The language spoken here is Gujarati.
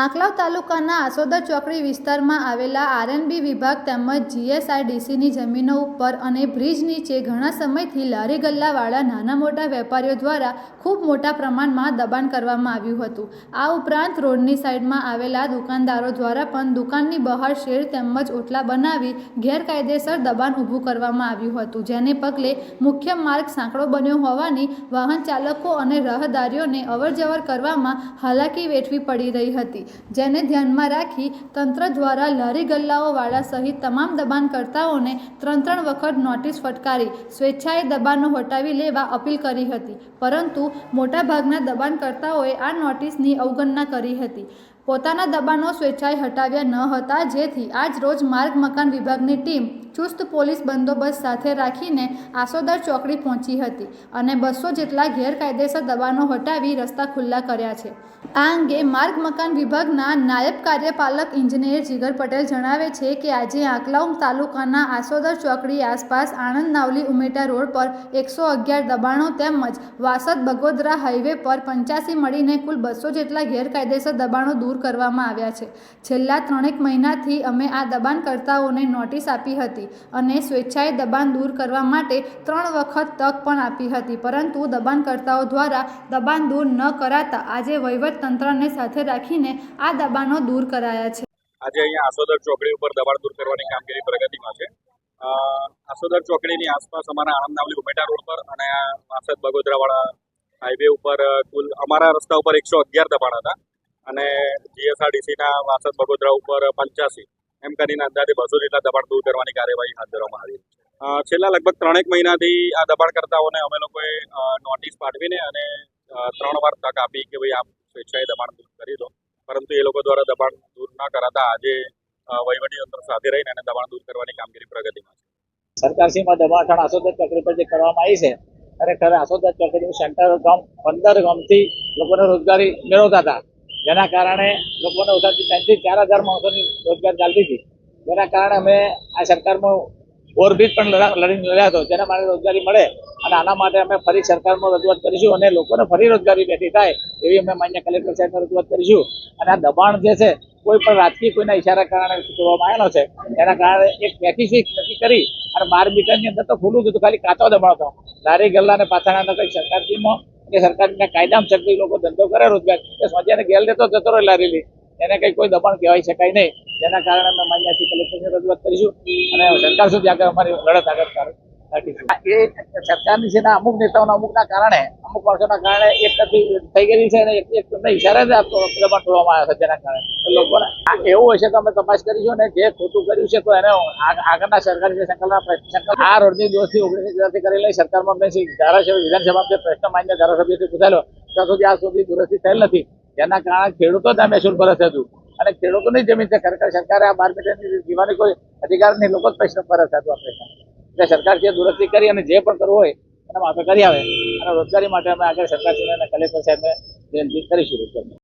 આંકલાવ તાલુકાના આસોદર ચોકડી વિસ્તારમાં આવેલા આરએનબી વિભાગ તેમજ જીએસઆરડીસીની જમીનો ઉપર અને બ્રિજ નીચે ઘણા સમયથી લારી ગલ્લાવાળા નાના મોટા વેપારીઓ દ્વારા ખૂબ મોટા પ્રમાણમાં દબાણ કરવામાં આવ્યું હતું. આ ઉપરાંત રોડની સાઈડમાં આવેલા દુકાનદારો દ્વારા પણ દુકાનની બહાર શેડ તેમજ ઓટલા બનાવી ગેરકાયદેસર દબાણ ઊભું કરવામાં આવ્યું હતું, જેને પગલે મુખ્ય માર્ગ સાંકડો બન્યો હોવાની વાહન ચાલકો અને રાહદારીઓને અવરજવર કરવામાં હાલાકી વેઠવી પડી રહી હતી. જેને ધ્યાનમાં રાખી તંત્ર દ્વારા લારી ગલ્લાઓવાળા સહિત તમામ દબાણકર્તાઓને ત્રણ ત્રણ વખત નોટિસ ફટકારી સ્વેચ્છાએ દબાણો હટાવી લેવા અપીલ કરી હતી. પરંતુ મોટાભાગના દબાણકર્તાઓએ આ નોટિસની અવગણના કરી હતી. પોતાના દબાણો સ્વેચ્છાએ હટાવ્યા ન હતા, જેથી આજ રોજ માર્ગ મકાન વિભાગની ટીમ ચુસ્ત પોલીસ બંદોબસ્ત સાથે રાખીને આસોદર ચોકડી પહોંચી હતી અને બસો જેટલા ગેરકાયદેસર દબાણો હટાવી રસ્તા ખુલ્લા કર્યા છે. આ અંગે માર્ગ મકાન વિભાગના નાયબ કાર્યપાલક ઇજનેર જીગર પટેલ જણાવે છે કે આજે આંકલાવ તાલુકાના આસોદર ચોકડી આસપાસ આણંદ નાવલી ઉમેટા રોડ પર એકસો અગિયાર દબાણો તેમજ વાસદ બગોદરા હાઈવે પર પંચ્યાસી મળીને કુલ બસો જેટલા ગેરકાયદેસર દબાણો દૂર કરવામાં આવ્યા છે. છેલ્લા ત્રણેક મહિનાથી અમે આ દબાણકર્તાઓને નોટિસ આપી હતી. અને સ્વેચ્છાએ દબાણ દૂર કરવા માટે ત્રણ વખત તક પણ આપી હતી. પરંતુ દબાણકર્તાઓ દ્વારા દબાણ દૂર ન કરાતા આજે વહીવટતંત્રને સાથે રાખીને આ દબાણો દૂર કરાયા છે. આજે અહીંયા આસોદર ચોકડી ઉપર દબાણ દૂર કરવાની કામગીરી પ્રગતિમાં છે. આસોદર ચોકડીની આસપાસ અમારા આણંદ નાવલી ઉમેટા રોડ પર અને માસદ બગોદરાવાળા હાઈવે ઉપર કુલ અમારા રસ્તા ઉપર એકસો અગિયાર દબાણ હતા. અને જીએસઆરડીસીના વાસદ બગોદરા ઉપર પંચ્યાસી. એમ કરીને અંદાજે બસો જેટલા દબાણ દૂર કરવાની કાર્યવાહી હાથ ધરવામાં આવી છેલ્લા લગભગ ત્રણેક મહિનાથી આ દબાણકર્તાઓને અમે લોકોએ નોટિસ પાઠવીને અને ત્રણ વાર તક આપી કે ભાઈ આપ સ્વેચ્છાએ દબાણ દૂર કરી દો. પરંતુ એ લોકો દ્વારા દબાણ દૂર ન કરાતા આજે વહીવટી તંત્ર સાથે રહીને અને દબાણ દૂર કરવાની કામગીરી પ્રગતિમાં છે. સરકારશ્રીમાં દબાણ આસોદર ચોકડી પર જે કરવામાં આવી છે, ખરેખર આસોદર ચક્રી સેન્ટર ગામ, પંદર ગામથી લોકોને રોજગારી મેળવતા હતા. જેના કારણે લોકોને ઓછાથી ત્રણથી ચાર હજાર માણસોની રોજગાર ચાલતી હતી. જેના કારણે અમે આ સરકારમાં ઓવરબ્રિજ પણ લડા- લડી, લડ્યા હતો. જેના માટે રોજગારી મળે અને આના માટે અમે ફરી સરકારમાં રજૂઆત કરીશું અને લોકોને ફરી રોજગારી બેઠી થાય એવી અમે માન્ય કલેક્ટર સાહેબને રજૂઆત કરીશું. અને આ દબાણ જે છે, કોઈ પણ રાજકીય કોઈના ઇશારા કારણે કરવામાં આવેલો છે, એના કારણે એક પેકેજ નક્કી કરી અને બાર મીટરની અંદર તો ખુલ્લું હતું, ખાલી કાચો દબાણ હતો. લારી ગલ્લા અને પાથાણા કંઈક સરકારથીમાં કે સરકારના કાયદામાં છે લોકો ધંધો કરે રોજગાર. એ સોજિયાને ગેલ દેતો જતો રહે લારી લઈ. એને કંઈ કોઈ દબાણ કહેવાય શકાય નહીં. જેના કારણે અમે માન્યાથી કલેક્ટરને રજૂઆત કરીશું અને સરકાર સુધી આગળ અમારી લડત આગળ એ સરકારની છે અમુક નેતાઓના અમુકના કારણે, અમુક માણસોના કારણે એક થઈ ગયેલી છે અને એક એક તમને ઈશારે જ તોડવામાં આવ્યા છે જેના કારણે. લોકોને એવું હશે તો અમે તપાસ કરીશું ને જે ખોટું કર્યું છે, તો એને આગળના સરકારી સંકલન આ રોડની દિવસથી ઓગણીસ હજારથી કરેલી સરકારમાં મેં ધારાસભ્ય વિધાનસભામાં જે પ્રશ્ન માન્ય ધારાસભ્યથી પૂછાયેલો, ત્યાં સુધી આ સુધી દુરસ્તી થયેલ નથી. જેના કારણે ખેડૂતો જ આ મહેસૂલ ભરે હતું. અને ખેડૂતોની જમીન છે સરકારે આ બાર મીટરની જીવાની કોઈ અધિકાર નહીં, લોકો જ પ્રશ્ન ભરે હતું આ પ્રશ્ન. એટલે સરકાર જે દુરસ્તી કરી અને જે પણ કરવું હોય, એના માફે કરી આવે. અને રોજગારી માટે અમે આગળ સરકારશ્રીને અને કલેક્ટર સાહેબને વિનંતી કરીશું. રોજગારી